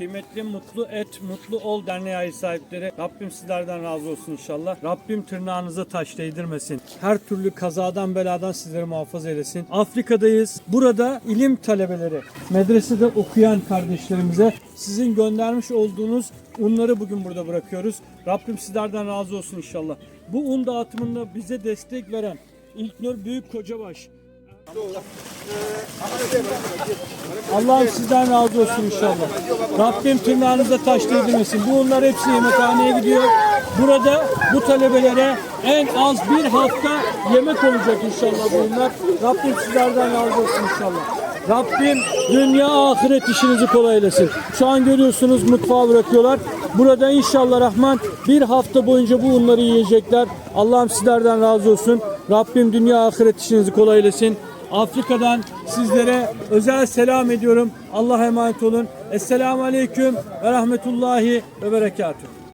kıymetli Mutlu Et Mutlu Ol Derneği sahipleri. Rabbim sizlerden razı olsun inşallah. Rabbim tırnağınıza taş değdirmesin. Her türlü kazadan beladan sizleri muhafaza eylesin. Afrika'dayız. Burada ilim talebeleri, medresede okuyan kardeşlerimize sizin göndermiş olduğunuz unları bugün burada bırakıyoruz. Rabbim sizlerden razı olsun inşallah. Bu un dağıtımında bize destek veren İlknur Büyük Kocabaş, Allah'ım sizden razı olsun inşallah. Rabbim tırnağınıza taş değdirmesin. Bu unlar hepsi yemekhaneye gidiyor. Burada bu talebelere en az bir hafta yemek olacak inşallah bunlar. Rabbim sizlerden razı olsun inşallah. Rabbim dünya ahiret işinizi kolay. Şu an görüyorsunuz mutfağa bırakıyorlar. Burada inşallah Rahman bir hafta boyunca bu unları yiyecekler. Allah'ım sizlerden razı olsun. Rabbim dünya ahiret işinizi kolay. Afrika'dan sizlere özel selam ediyorum. Allah'a emanet olun. Esselamu Aleyküm ve Rahmetullahi ve Berekatuhu.